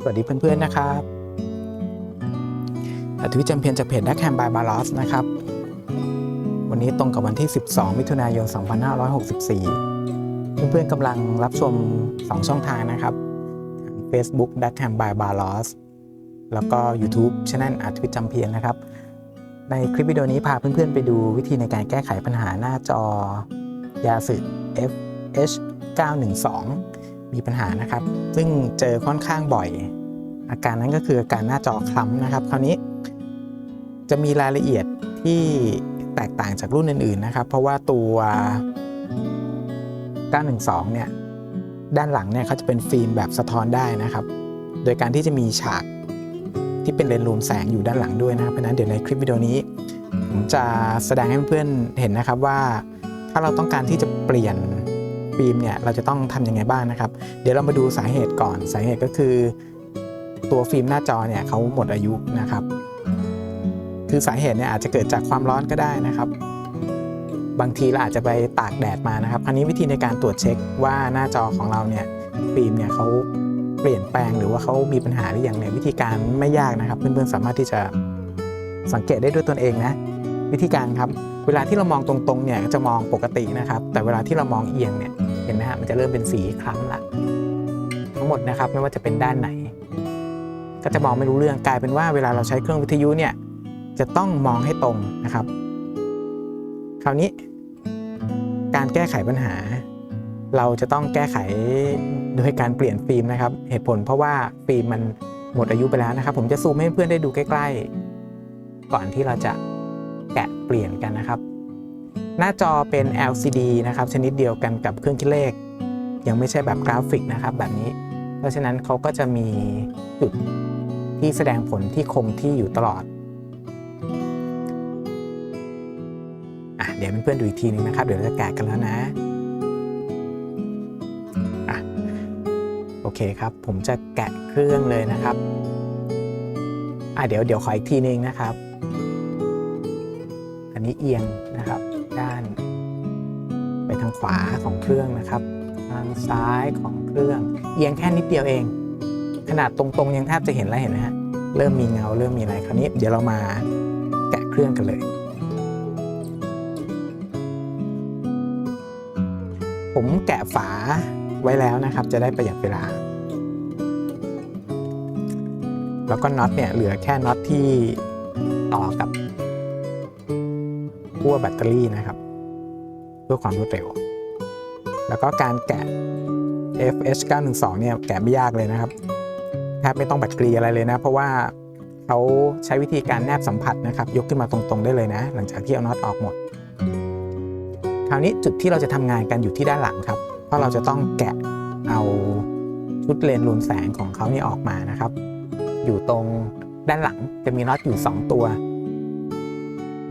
สวัสดีเพื่อนๆนะครับทวิตจำเพียนจากเพจดักแฮมบายบาลอสนะครับ วันนี้ตรงกับวันที่ 12 มิถุนายน 2564 เพื่อนๆกำลังรับชม 2 ช่องทางนะครับ Facebook d u c k h a m by b a l o s แล้วก็ YouTube c h anel อัธวิทย์จำเพียนนะครับ ในคลิปวิดีโอนี้พาเพื่อนๆไปดูวิธีในการแก้ไขปัญหาหน้าจอยาสึ FH 912 มีปัญหานะครับ ซึ่งเจอค่อนข้างบ่อย อาการนั้นก็คืออาการหน้าจอคล้ำนะครับ คราวนี้จะมีรายละเอียดที่แตกต่างจากรุ่นอื่นๆนะครับ เพราะว่าตัว 912 เนี่ย ด้านหลังเนี่ยเขาจะเป็นฟิล์มแบบสะท้อนได้นะครับ โดยการที่จะมีฉากที่เป็นเลนส์รวมแสงอยู่ด้านหลังด้วยนะครับ เพราะนั้นเดี๋ยวในคลิปวิดีโอนี้ผมจะแสดงให้เพื่อนๆเห็นนะครับว่าถ้าเราต้องการที่จะเปลี่ยน ฟิล์มเนี่ยเราจะต้องทำยังไงบ้างนะครับ เดี๋ยวเรามาดูสาเหตุก่อน สาเหตุก็คือ ตัวฟิล์มหน้าจอเนี่ยเขาหมดอายุนะครับ คือสาเหตุเนี่ยอาจจะเกิดจากความร้อนก็ได้นะครับ บางทีเราอาจจะไปตากแดดมานะครับคราวนี้วิธีในการตรวจเช็คว่าหน้าจอของเราเนี่ยฟิล์มเนี่ยเขาเปลี่ยนแปลงหรือว่าเขามีปัญหาหรือยังเนี่ยวิธีการไม่ยากนะครับ เพื่อนๆสามารถที่จะสังเกตได้ด้วยตนเองนะ วิธีการครับ เวลาที่เรามองตรงๆเนี่ยจะมองปกตินะครับ แต่เวลาที่เรามองเอียงเนี่ย เห็นไหมฮะมันจะเริ่มเป็นสีคล้ำละทั้งหมดนะครับไม่ว่าจะเป็นด้านไหน ก็จะมองไม่รู้เรื่องกลายเป็นว่าเวลาเราใช้เครื่องวิทยุเนี่ยจะต้องมองให้ตรงนะครับ คราวนี้ การแก้ไขปัญหา เราจะต้องแก้ไขโดยการเปลี่ยนฟิล์มนะครับ เหตุผลเพราะว่าฟิล์มมันหมดอายุไปแล้วนะครับ ผมจะซูมให้เพื่อนได้ดูใกล้ ๆ ก่อนที่เราจะแกะเปลี่ยนกันนะครับ หน้าจอเป็น LCD นะครับชนิดเดียวกันกับเครื่องคิดเลข ยังไม่ใช่แบบกราฟิกนะครับแบบนี้ เพราะฉะนั้นเขาก็จะมีจุดที่แสดงผลที่คงที่อยู่ตลอดอะเดี๋ยวเพื่อนๆดูอีกทีนึงนะครับ เดี๋ยวเราจะแกะกันแล้วนะอะโอเคครับ ผมจะแกะเครื่องเลยนะครับอะเดี๋ยวเดี๋ยวขออีกทีนึงนะครับ อันนี้เอียง ขวาของเครื่องนะครับ ทางซ้ายของเครื่อง เอียงแค่นิดเดียวเอง ขนาดตรงๆ ยังแทบจะเห็นแล้วเห็นไหมฮะเริ่มมีเงาเริ่มมีอะไรคราวนี้ เดี๋ยวเรามาแกะเครื่องกันเลย ผมแกะฝาไว้แล้วนะครับ จะได้ประหยัดเวลา แล้วก็น็อตเนี่ยเหลือแค่น็อตที่ต่อกับขั้วแบตเตอรี่นะครับ เพื่อความรวดเร็ว แล้วก็การแกะ FH 912เนี่ยแกะไม่ยากเลยนะครับแทบไม่ต้องบตเตอรี่อะไรเลยนะ เพราะว่าเขาใช้วิธีการแนบสัมผัสนะครับ ยกขึ้นมาตรงๆได้เลยนะ หลังจากที่เอาน็อตออกหมด คราวนี้จุดที่เราจะทำงานกันอยู่ที่ด้านหลังครับ เพราะเราจะต้องแกะเอาชุดเลนส์รวมแสงของเขาเนี่ยออกมานะครับ อยู่ตรงด้านหลังจะมีน็อตอยู่ 2 ตัว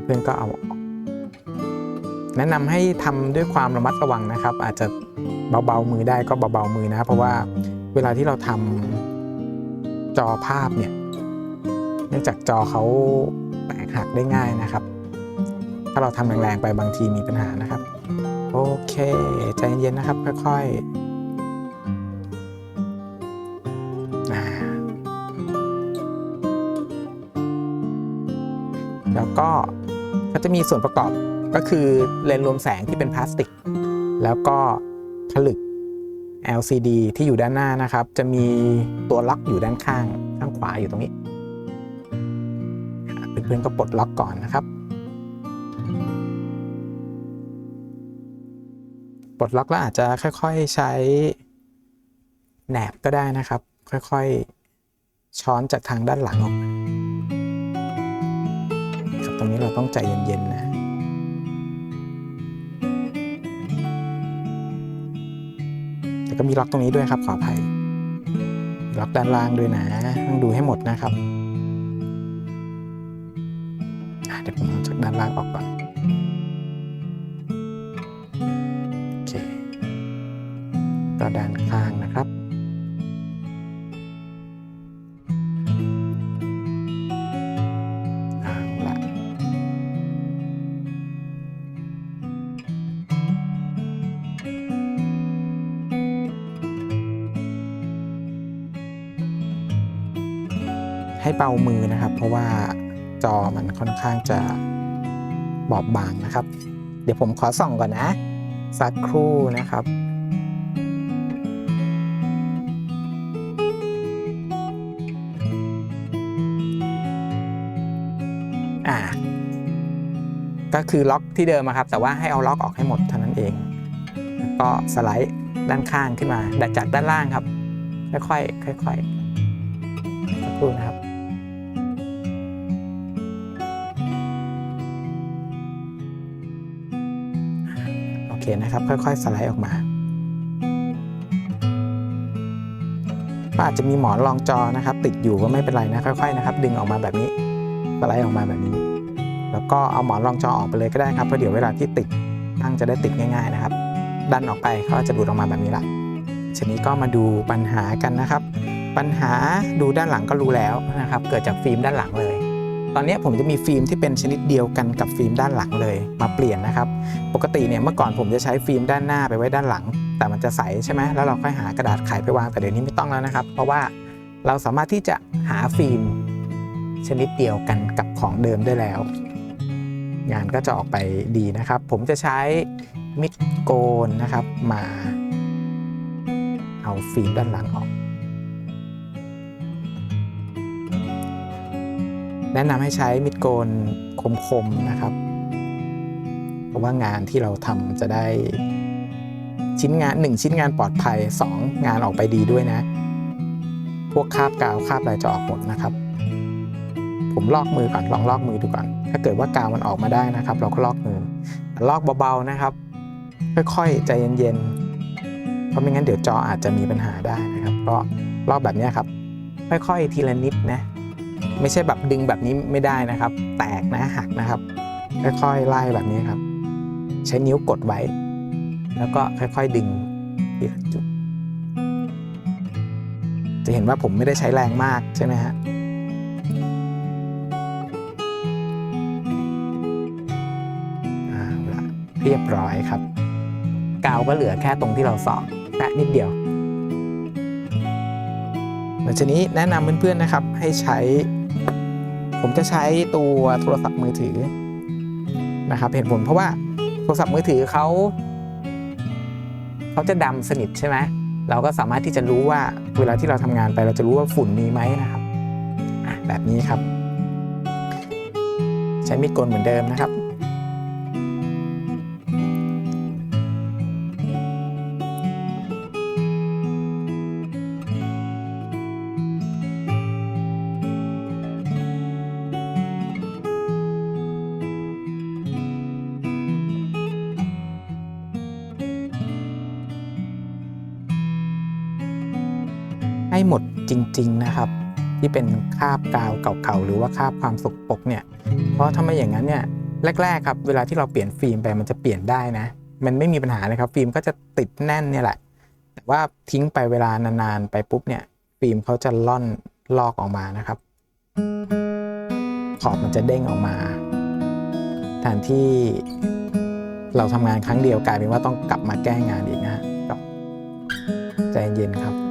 เพื่อนก็เอา แนะนำให้ทำด้วยความระมัดระวังนะครับ อาจจะเบาๆมือได้ก็เบาๆมือนะเพราะว่าเวลาที่เราทำจอภาพเนี่ยเนื่องจากจอเขาแตกหักได้ง่ายนะครับ ถ้าเราทำแรงๆไปบางทีมีปัญหานะครับ โอเค ใจเย็นๆนะครับ ค่อยๆแล้วก็ก็จะมีส่วนประกอบ ก็คือเลนส์รวมแสงที่เป็นพลาสติก แล้วก็ผลึก LCD ที่อยู่ด้านหน้านะครับ จะมีตัวล็อกอยู่ด้านข้าง ข้างขวาอยู่ตรงนี้เพื่อนๆก็ปลดล็อกก่อนนะครับ ปลดล็อกแล้วอาจจะค่อยๆใช้แหนบก็ได้นะครับ ค่อยๆ ช้อนจากทางด้านหลังออกมาครับตรงนี้เราต้องใจเย็นๆนะ ก็มีล็อกตรงนี้ด้วยครับขออภัยล็อกด้านล่างด้วยนะต้องดูให้หมดนะครับ เบามือนะครับ เพราะว่าจอมันค่อนข้างจะบอบบางนะครับ เดี๋ยวผมขอส่องก่อนนะ สักครู่นะครับอ่าก็คือล็อกที่เดิมครับ แต่ว่าให้เอาล็อกออกให้หมดเท่านั้นเองแล้วก็สไลด์ด้านข้างขึ้นมาดัดจากด้านล่างครับ ค่อยๆค่อยๆสักครู่นะครับ โอเคนะครับ ค่อยๆ สไลด์ออกมาก็อาจจะมีหมอนรองจอนะครับ ติดอยู่ก็ไม่เป็นไรนะค่อย ๆ นะครับ ดึงออกมาแบบนี้สไลด์ออกมาแบบนี้ แล้วก็เอาหมอนรองจอออกไปเลยก็ได้ครับเพราะเดี๋ยวเวลาที่ติดตั้งจะได้ติดง่าย ๆนะครับ ดันออกไปเขาจะดูดออกมาแบบนี้ละทีนี้ก็มาดูปัญหากันนะครับ ปัญหาดูด้านหลังก็รู้แล้วนะครับ เกิดจากฟิล์มด้านหลังเลย ตอนนี้ผมจะมีฟิล์มที่เป็นชนิดเดียวกันกับฟิล์มด้านหลังเลย มาเปลี่ยนนะครับ ปกติเนี่ยเมื่อก่อนผมจะใช้ฟิล์มด้านหน้าไปไว้ด้านหลัง แต่มันจะใสใช่ไหมแล้วเราค่อยหากระดาษไขไปวางแต่เดี๋ยวนี้ไม่ต้องแล้วนะครับ เพราะว่าเราสามารถที่จะหาฟิล์มชนิดเดียวกันกับของเดิมได้แล้ว งานก็จะออกไปดีนะครับ ผมจะใช้มิดโกนนะครับมาเอาฟิล์มด้านหลังออก นะนำให้ใช้มิดโกนคมๆนะครับ เพราะว่างานที่เราทำจะได้ชิ้นงาน 1 ชิ้นงานปลอดภัย 2 งานออกไปดีด้วยนะ พวกคาบกาวคาบอะไรจะออกหมดนะครับ ผมลอกมือก่อนลองลอกมือดูก่อน ถ้าเกิดว่ากาวมันออกมาได้นะครับ เราก็ลอกมือลอกเบาๆนะครับ ค่อยๆใจเย็นๆเพราะไม่งั้นเดี๋ยวจออาจจะมีปัญหาได้นะครับ ก็ลอกแบบนี้ครับ ค่อยๆทีละนิดนะ ไม่ใช่แบบดึงแบบนี้ไม่ได้นะครับ แตกนะหักนะครับ ค่อยๆไล่แบบนี้ครับ ใช้นิ้วกดไว้ แล้วก็ค่อยๆดึงทีละจุด จะเห็นว่าผมไม่ได้ใช้แรงมากใช่ไหมฮะเอาเรียบร้อยครับ กาวก็เหลือแค่ตรงที่เราสอบแตะนิดเดียวหลังจากนี้แนะนำเพื่อนๆนะครับให้ใช้ ผมจะใช้ตัวโทรศัพท์มือถือนะครับเหตุผลเพราะว่าโทรศัพท์มือถือเขาเขาจะดำสนิทใช่ไหมเราก็สามารถที่จะรู้ว่าเวลาที่เราทำงานไปเราจะรู้ว่าฝุ่นมีไหมนะครับแบบนี้ครับ ใช้มีดโกนเหมือนเดิมนะครับ ให้หมดจริง ๆ นะครับ ที่เป็นคาบกาวเก่าๆหรือว่าคาบความสกปรกเนี่ยเพราะถ้าไม่อย่างนั้นเนี่ยแรกๆครับเวลาที่เราเปลี่ยนฟิล์มไปมันจะเปลี่ยนได้นะ มันไม่มีปัญหาเลยครับ ฟิล์มก็จะติดแน่นเนี่ยแหละ แต่ว่าทิ้งไปเวลานานๆไปปุ๊บเนี่ยฟิล์มเขาจะล่อนลอกออกมานะครับ ขอบมันจะเด้งออกมาแทนที่เราทำงานครั้งเดียวกลายเป็นว่าต้องกลับมาแก้งานอีกนะฮะก็ใจเย็นครับ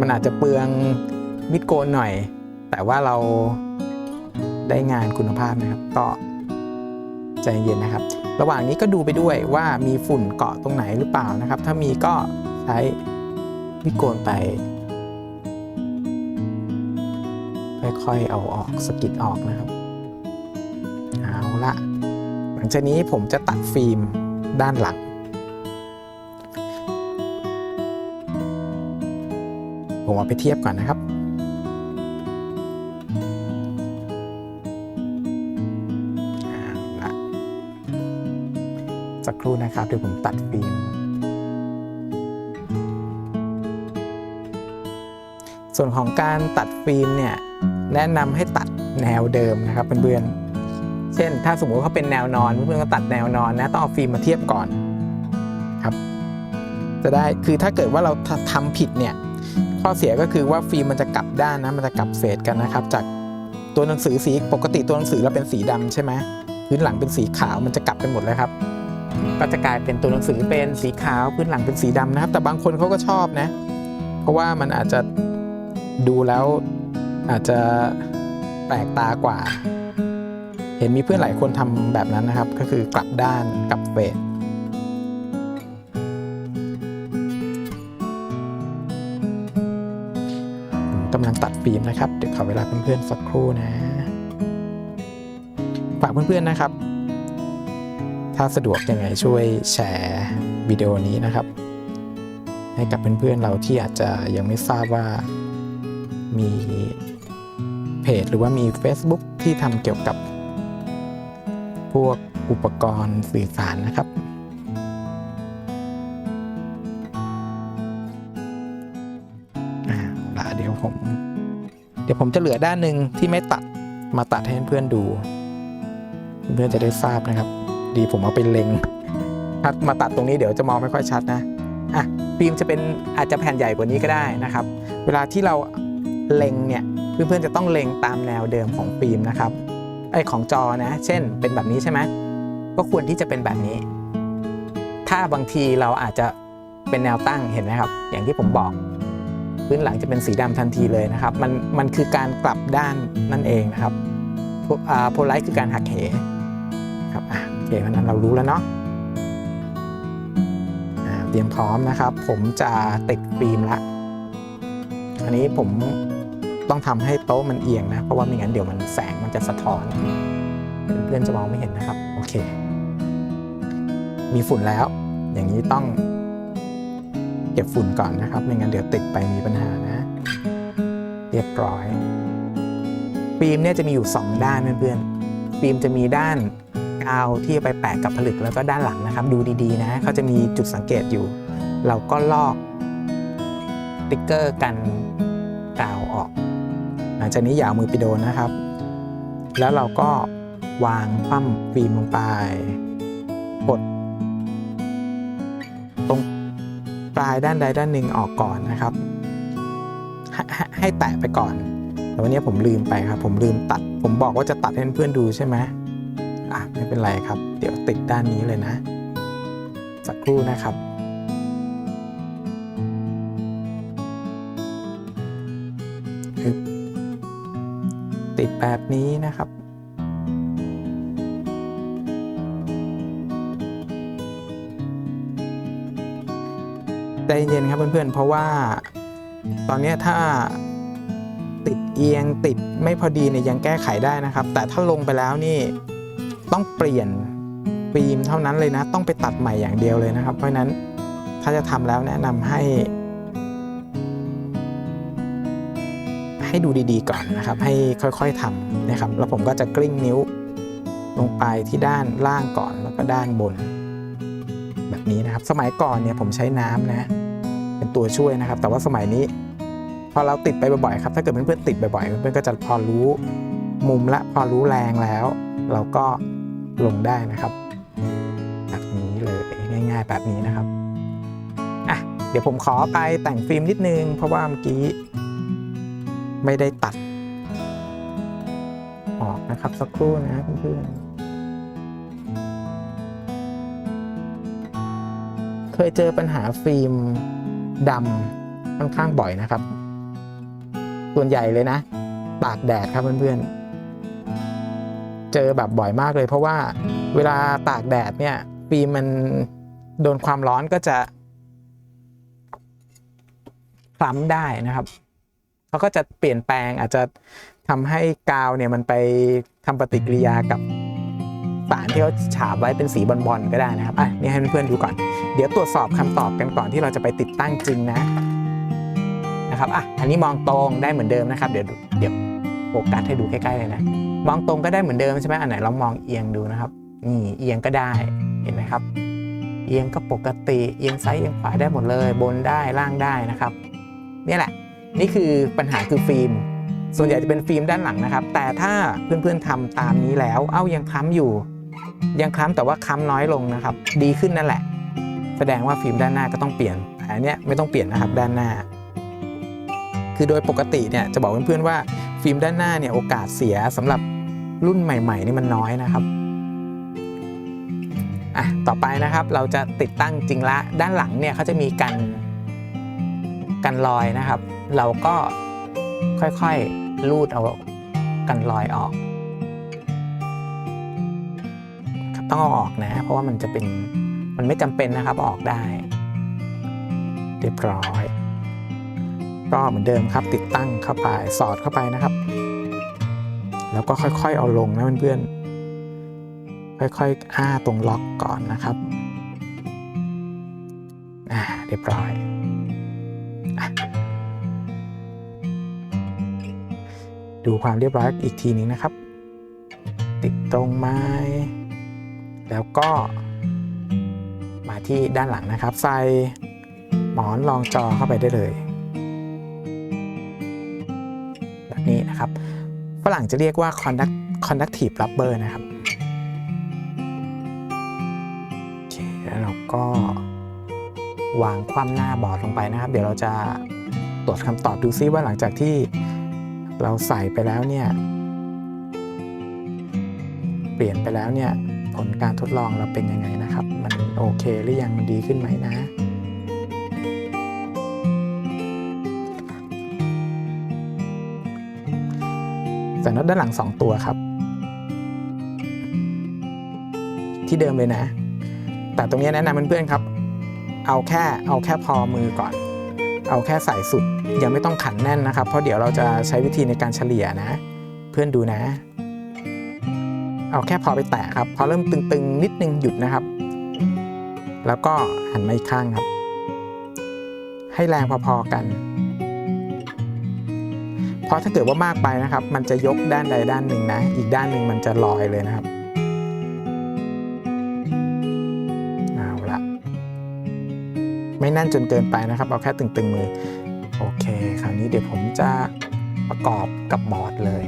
มันอาจจะเปลืองมิดโกนหน่อย แต่ว่าเราได้งานคุณภาพนะครับก็ใจเย็นนะครับ ระหว่างนี้ก็ดูไปด้วยว่ามีฝุ่นเกาะตรงไหนหรือเปล่านะครับ ถ้ามีก็ใช้มิดโกนไป ค่อยๆเอาออกสกิดออกนะครับ เอาละหลังจากนี้ผมจะตัดฟิล์มด้านหลัง ผมเอาไปเทียบก่อนนะครับ สักครู่นะครับเดี๋ยวผมตัดฟิล์ม ส่วนของการตัดฟิล์มเนี่ยแนะนำให้ตัดแนวเดิมนะครับเพื่อนๆ เช่น ถ้าสมมติเขาเป็นแนวนอนเพื่อนๆก็ตัดแนวนอนนะต้องเอาฟิล์มมาเทียบก่อนครับ จะได้คือถ้าเกิดว่าเราทำผิดเนี่ย ข้อเสียก็คือว่าฟิล์มมันจะกลับด้านนะมันจะกลับเฟดกันนะครับ จากตัวหนังสือสีปกติตัวหนังสือเราเป็นสีดำใช่ไหมพื้นหลังเป็นสีขาวมันจะกลับกันหมดเลยครับ ก็จะกลายเป็นตัวหนังสือเป็นสีขาวพื้นหลังเป็นสีดำนะครับ แต่บางคนเขาก็ชอบนะ เพราะว่ามันอาจจะดูแล้วอาจจะแปลกตากว่า เห็นมีเพื่อนหลายคนทำแบบนั้นนะครับ ก็คือกลับด้านกลับเฟส กำลังตัดฟิล์มนะครับ เดี๋ยวขอเวลาเพื่อนๆสักครู่นะ ฝากเพื่อนๆนะครับ ถ้าสะดวกยังไงช่วยแชร์วิดีโอนี้นะครับ ให้กับเพื่อนๆเราที่อาจจะยังไม่ทราบว่ามีเพจหรือว่ามี Facebook ที่ทำเกี่ยวกับ พวกอุปกรณ์สื่อสารนะครับ ยวผมจะเหลือด้านหนึ่งที่ไม่ตัดมาตัดให้เพื่อนดู เพื่อนจะได้ทราบนะครับ ดีผมเอาไปเล็งถ้ามาตัดตรงนี้เดี๋ยวจะมองไม่ค่อยชัดนะอะฟิล์มจะเป็นอาจจะแผ่นใหญ่กว่านี้ก็ได้นะครับ เวลาที่เราเล็งเนี่ยเพื่อนๆจะต้องเล็งตามแนวเดิมของฟิล์มนะครับไอของจอนะ เช่น เป็นแบบนี้ใช่ไหมก็ควรที่จะเป็นแบบนี้ ถ้าบางทีเราอาจจะเป็นแนวตั้งเห็นไหมครับ อย่างที่ผมบอก พื้นหลังจะเป็นสีดำทันทีเลยนะครับ มันมันคือการกลับด้านนั่นเองนะครับโพลไลท์คือการหักเหครับโอเคเพราะนั้นเรารู้แล้วเนาะเตรียมพร้อมนะครับ ผมจะติดฟิล์มละอันนี้ผมต้องทำให้โต๊ะมันเอียงนะ เพราะว่าไม่งั้นเดี๋ยวมันแสงมันจะสะท้อน เพื่อนๆจะมองไม่เห็นนะครับ โอเค มีฝุ่นแล้ว อย่างนี้ต้อง เก็บฝุ่นก่อนนะครับ ไม่งั้นเดี๋ยวติดไปมีปัญหานะ เรียบร้อย ฟิล์มเนี่ยจะมีอยู่ 2 ด้านเพื่อนๆฟิล์มจะมีด้านกาวที่ไปแปะกับผลึกแล้วก็ด้านหลังนะครับ ดูดีๆนะเขาจะมีจุดสังเกตอยู่ เราก็ลอกติ๊กเกอร์กันกาวออกหลังจากนี้อย่าเอามือไปโดนนะครับ แล้วเราก็วางคว่ำฟิล์มลงไปกด ปลายด้านใดด้านหนึ่งออกก่อนนะครับให้ให้แตะไปก่อน แต่วันนี้ผมลืมไปครับ ผมลืมตัด ผมบอกว่าจะตัดให้เพื่อนดูใช่ไหมอะไม่เป็นไรครับ เดี๋ยวติดด้านนี้เลยนะ สักครู่นะครับติดแบบนี้นะครับ ใจเย็นๆครับเพื่อนๆ เพราะว่าตอนนี้ถ้าติดเอียงติดไม่พอดีเนี่ยยังแก้ไขได้นะครับ แต่ถ้าลงไปแล้วนี่ต้องเปลี่ยนฟิล์มเท่านั้นเลยนะ ต้องไปตัดใหม่อย่างเดียวเลยนะครับ เพราะฉะนั้นถ้าจะทำแล้วแนะนำให้ ให้ดูดีๆก่อนนะครับ ให้ค่อยๆทำนะครับ แล้วผมก็จะกลิ้งนิ้วลงไปที่ด้านล่างก่อนแล้วก็ด้านบน แบบนี้นะครับ สมัยก่อนเนี่ยผมใช้น้ำนะ เป็นตัวช่วยนะครับ แต่ว่าสมัยนี้ พอเราติดไปบ่อยๆครับ ถ้าเกิดเพื่อนๆติดบ่อยๆเพื่อนๆก็จะพอรู้มุมและพอรู้แรงแล้ว เราก็ลงได้นะครับแบบนี้เลยง่าย ๆ แบบนี้นะครับอะเดี๋ยวผมขอไปแต่งฟิล์มนิดนึง เพราะว่าเมื่อกี้ไม่ได้ตัดออกนะครับสักครู่นะเพื่อนๆเคยเจอปัญหาฟิล์ม ดำค่อนข้างบ่อยนะครับ ส่วนใหญ่เลยนะ ตากแดดครับเพื่อนๆ เจอแบบบ่อยมากเลย เพราะว่าเวลาตากแดดเนี่ยฟิล์มมันโดนความร้อนก็จะคล้ำได้นะครับเขาก็จะเปลี่ยนแปลงอาจจะทำให้กาวเนี่ยมันไปทำปฏิกิริยากับ สารที่เขาฉาบไว้เป็นสีบอลๆก็ได้นะครับอะนี่ให้เพื่อนๆดูก่อน เดี๋ยวตรวจสอบคำตอบกันก่อนที่เราจะไปติดตั้งจริงนะนะครับอะอันนี้มองตรงได้เหมือนเดิมนะครับ เดี๋ยวเดี๋ยวโฟกัสให้ดูใกล้ๆเลยนะมองตรงก็ได้เหมือนเดิมใช่ไหมอันไหนเรามองเอียงดูนะครับนี่เอียงก็ได้เห็นไหมครับ เอียงก็ปกติเอียงซ้ายเอียงขวาได้หมดเลย บนได้ล่างได้นะครับนี่แหละ นี่คือปัญหาคือฟิล์มส่วนใหญ่จะเป็นฟิล์มด้านหลังนะครับ แต่ถ้าเพื่อนๆทำตามนี้แล้ว เอ้ายังคล้ำอยู่ ยังคล้ำแต่ว่าคล้ำน้อยลงนะครับ ดีขึ้นนั่นแหละ แสดงว่าฟิล์มด้านหน้าก็ต้องเปลี่ยนอันนี้ไม่ต้องเปลี่ยนนะครับด้านหน้า คือโดยปกติเนี่ยจะบอกเพื่อนๆว่าฟิล์มด้านหน้าเนี่ยโอกาสเสียสำหรับรุ่นใหม่ ๆ นี่มันน้อยนะครับอะต่อไปนะครับเราจะติดตั้งจริงละด้านหลังเนี่ยเขาจะมีกันกันรอยนะครับ เราก็ค่อยๆลูดเอากันรอยออก ต้องเอาออกนะ เพราะว่ามันจะเป็นมันไม่จำเป็นนะครับออกได้ เรียบร้อย ก็เหมือนเดิมครับติดตั้งเข้าไปสอดเข้าไปนะครับ แล้วก็ค่อยๆเอาลงนะเพื่อนๆค่อยๆอ้าตรงล็อกก่อนนะครับอ่าเรียบร้อยอดูความเรียบร้อยอีกทีนึงนะครับ ติดตรงไม้ แล้วก็มาที่ด้านหลังนะครับ ใส่หมอนรองจอเข้าไปได้เลยแบบนี้นะครับฝรั่งจะเรียกว่า conduct conductive rubber นะครับโอเคแล้วเราก็วางคว่ำหน้าบอร์ดลงไปนะครับ เดี๋ยวเราจะตรวจคำตอบดูซิว่าหลังจากที่เราใส่ไปแล้วเนี่ย เปลี่ยนไปแล้วเนี่ย ผลการทดลองเราเป็นยังไงนะครับ มันโอเคหรือยังมันดีขึ้นไหมนะใส่น็อตด้านหลัง 2 ตัวครับ ที่เดิมเลยนะ แต่ตรงนี้แนะนำเพื่อนๆครับ เอาแค่เอาแค่พอมือก่อน เอาแค่ใส่สุดยังไม่ต้องขันแน่นนะครับ เพราะเดี๋ยวเราจะใช้วิธีในการเฉลี่ยนะ เพื่อนดูนะ เอาแค่พอไปแตะครับ พอเริ่มตึงๆ นิดนึงหยุดนะครับ แล้วก็หันมาอีกข้างครับ ให้แรงพอๆกัน เพราะถ้าเกิดว่ามากไปนะครับ มันจะยกด้านใดด้านหนึ่งนะ อีกด้านหนึ่งมันจะลอยเลยนะครับเอาละไม่แน่นจนเกินไปนะครับ เอาแค่ตึงๆมือ โอเค คราวนี้เดี๋ยวผมจะประกอบกับบอร์ดเลย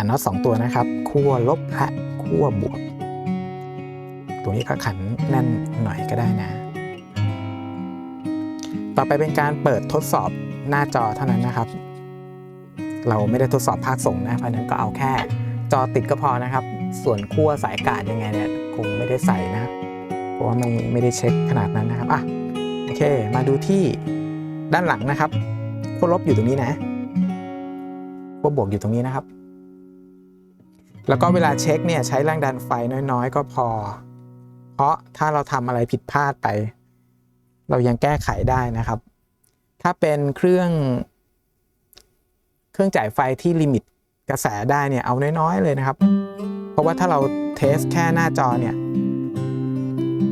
ขันน็อตสองตัวนะครับขั้วลบและขั้วบวกตัวนี้ก็ขันแน่นหน่อยก็ได้นะ ต่อไปเป็นการเปิดทดสอบหน้าจอเท่านั้นนะครับ เราไม่ได้ทดสอบภาคส่งนะเพราะฉะนั้นก็เอาแค่ จอติดก็พอนะครับ ส่วนขั้วสายกาดยังไงเนี่ยคงไม่ได้ใส่นะเพราะว่าไม่ไม่ได้เช็คขนาดนั้นนะครับอะโอเค มาดูที่ด้านหลังนะครับขั้วลบอยู่ตรงนี้นะขั้วบวกอยู่ตรงนี้นะครับ แล้วก็เวลาเช็คเนี่ยใช้แรงดันไฟน้อยๆ ก็พอ เพราะถ้าเราทำอะไรผิดพลาดไป เรายังแก้ไขได้นะครับ ถ้าเป็นเครื่องเครื่องจ่ายไฟที่ลิมิตกระแสได้เนี่ยเอาน้อยๆเลยนะครับ เพราะว่าถ้าเราเทสแค่หน้าจอเนี่ย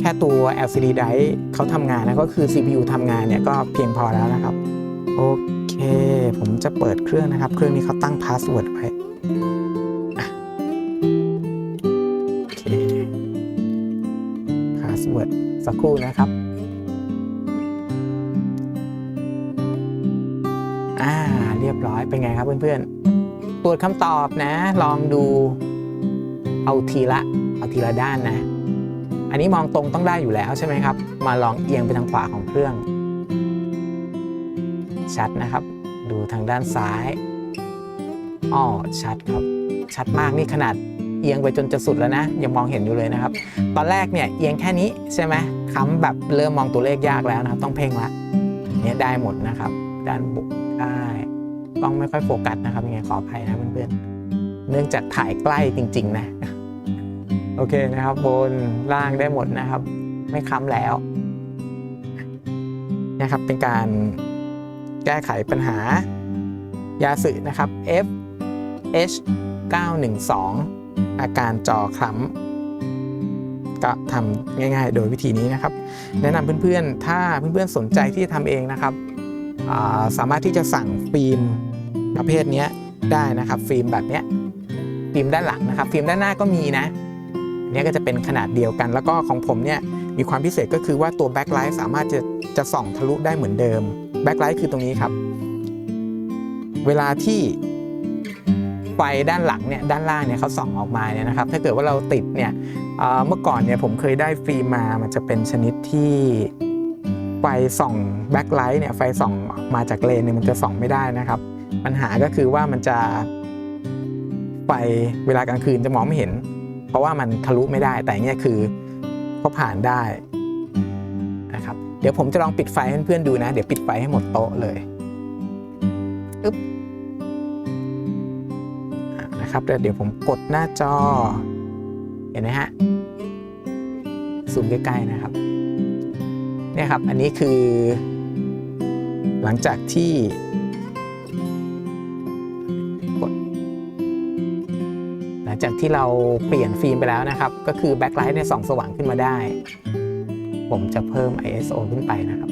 แค่ตัว LCD drive เขาทำงานนะก็คือ CPU ทำงานเนี่ยก็เพียงพอแล้วนะครับ โอเค ผมจะเปิดเครื่องนะครับ เครื่องนี้เขาตั้งพาสเวิร์ดไว้ สักครู่นะครับอ่าเรียบร้อยเป็นไงครับเพื่อนๆ ตรวจคำตอบนะ ลองดูเอาทีละเอาทีละด้านนะ อันนี้มองตรงต้องได้อยู่แล้วใช่ไหมครับ มาลองเอียงไปทางขวาของเครื่อง ชัดนะครับ ดูทางด้านซ้ายอ้อชัดครับ ชัดมากนี่ขนาดเอียงไปจนจะสุดแล้วนะ ยังมองเห็นอยู่เลยนะครับ ตอนแรกเนี่ยเอียงแค่นี้ใช่ไหม ค้ำแบบเริ่มมองตัวเลขยากแล้วนะครับ ต้องเพ่งละเนี่ยได้หมดนะครับ ด้านบุกได้กล้องไม่ค่อยโฟกัสนะครับยังไงขออภัยนะเพื่อนๆเนื่องจากถ่ายใกล้จริง ๆ นะ โอเคนะครับ บนล่างได้หมดนะครับ ไม่ค้ำแล้วนะครับเป็นการแก้ไขปัญหายาสึนะครับ F H 912 อาการจอคล้ำ ก็ทำง่ายๆ โดยวิธีนี้นะครับ แนะนำเพื่อนๆ ถ้าเพื่อนๆสนใจที่จะทำเองนะครับอ่าสามารถที่จะสั่งฟิล์มประเภทนี้ได้นะครับ ฟิล์มแบบเนี้ยฟิล์มด้านหลังนะครับ ฟิล์มด้านหน้าก็มีนะอันนี้ก็จะเป็นขนาดเดียวกัน แล้วก็ของผมเนี่ยมีความพิเศษก็คือว่าตัวแบ็คไลท์สามารถจะจะส่องทะลุได้เหมือนเดิมแบ็คไลท์คือตรงนี้ครับ เวลาที่ ไฟด้านหลังเนี่ยด้านล่างเนี่ยเขาส่องออกมาเนี่ยนะครับถ้าเกิดว่าเราติดเนี่ยเมื่อก่อนเนี่ยผมเคยได้ฟิล์มามันจะเป็นชนิดที่ไฟส่องแบ็คไลท์เนี่ยไฟส่องมาจากเลนเนี่ยมันจะส่องไม่ได้นะครับ ปัญหาก็คือว่ามันจะไฟเวลากลางคืนจะมองไม่เห็น เพราะว่ามันทะลุไม่ได้แต่เนี่ยคือเขาผ่านได้นะครับเดี๋ยวผมจะลองปิดไฟให้เพื่อนๆดูนะ เดี๋ยวปิดไฟให้หมดโต๊ะเลยอึ๊บ นะครับเดี๋ยวผมกดหน้าจอ เห็นไหมฮะซูมใกล้ๆนะครับเนี่ยครับอันนี้คือ หลังจากที่กดหลังจากที่เราเปลี่ยนฟิล์มไปแล้วนะครับ ก็คือแบ็คไลท์เนี่ยส่องสว่างขึ้นมาได้ ผมจะเพิ่ม ISO ขึ้นไปนะครับ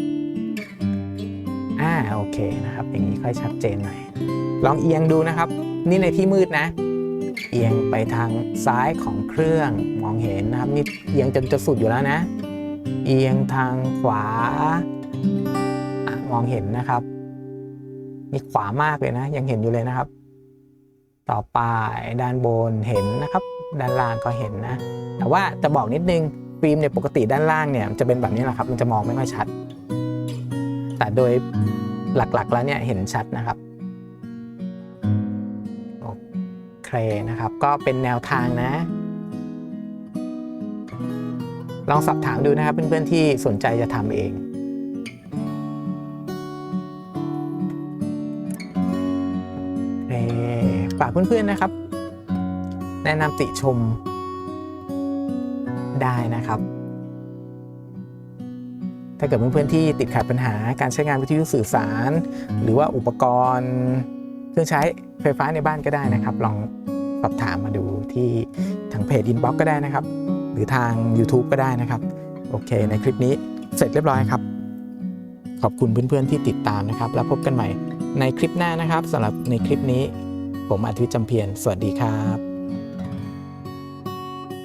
อ่าโอเคนะครับ อย่างนี้ค่อยชัดเจนหน่อยลองเอียงดูนะครับ นี่ในที่มืดนะ เอียงไปทางซ้ายของเครื่องมองเห็นนะครับนี่เอียงจนจะสุดอยู่แล้วนะ เอียงทางขวาอมองเห็นนะครับนี่ขวามากเลยนะ ยังเห็นอยู่เลยนะครับ ต่อไปด้านบนเห็นนะครับ ด้านล่างก็เห็นนะ แต่ว่าจะบอกนิดนึงฟิล์มเนี่ยปกติด้านล่างเนี่ยจะเป็นแบบนี้แหละครับ มันจะมองไม่ค่อยชัด แต่โดยหลักๆแล้วเนี่ยเห็นชัดนะครับ เคนะครับ ก็เป็นแนวทางนะ ลองสอบถามดูนะครับเพื่อนๆที่สนใจจะทำเองฝากเพื่อนๆนะครับ แนะนำติชมได้นะครับ ถ้าเกิดเพื่อนๆที่ติดขัดปัญหาการใช้งานวิทยุสื่อสาร หรือว่าอุปกรณ์ เครื่องใช้ไฟฟ้าในบ้านก็ได้นะครับ ลอง สอบถามมาดูที่ทางเพจ Inbox ก็ได้นะครับ หรือทาง YouTube ก็ได้นะครับ โอเค ในคลิปนี้เสร็จเรียบร้อยครับ ขอบคุณเพื่อนๆที่ติดตามนะครับ แล้วพบกันใหม่ในคลิปหน้านะครับสำหรับในคลิปนี้ ผมอาทิตย์จำเพียรสวัสดีครับ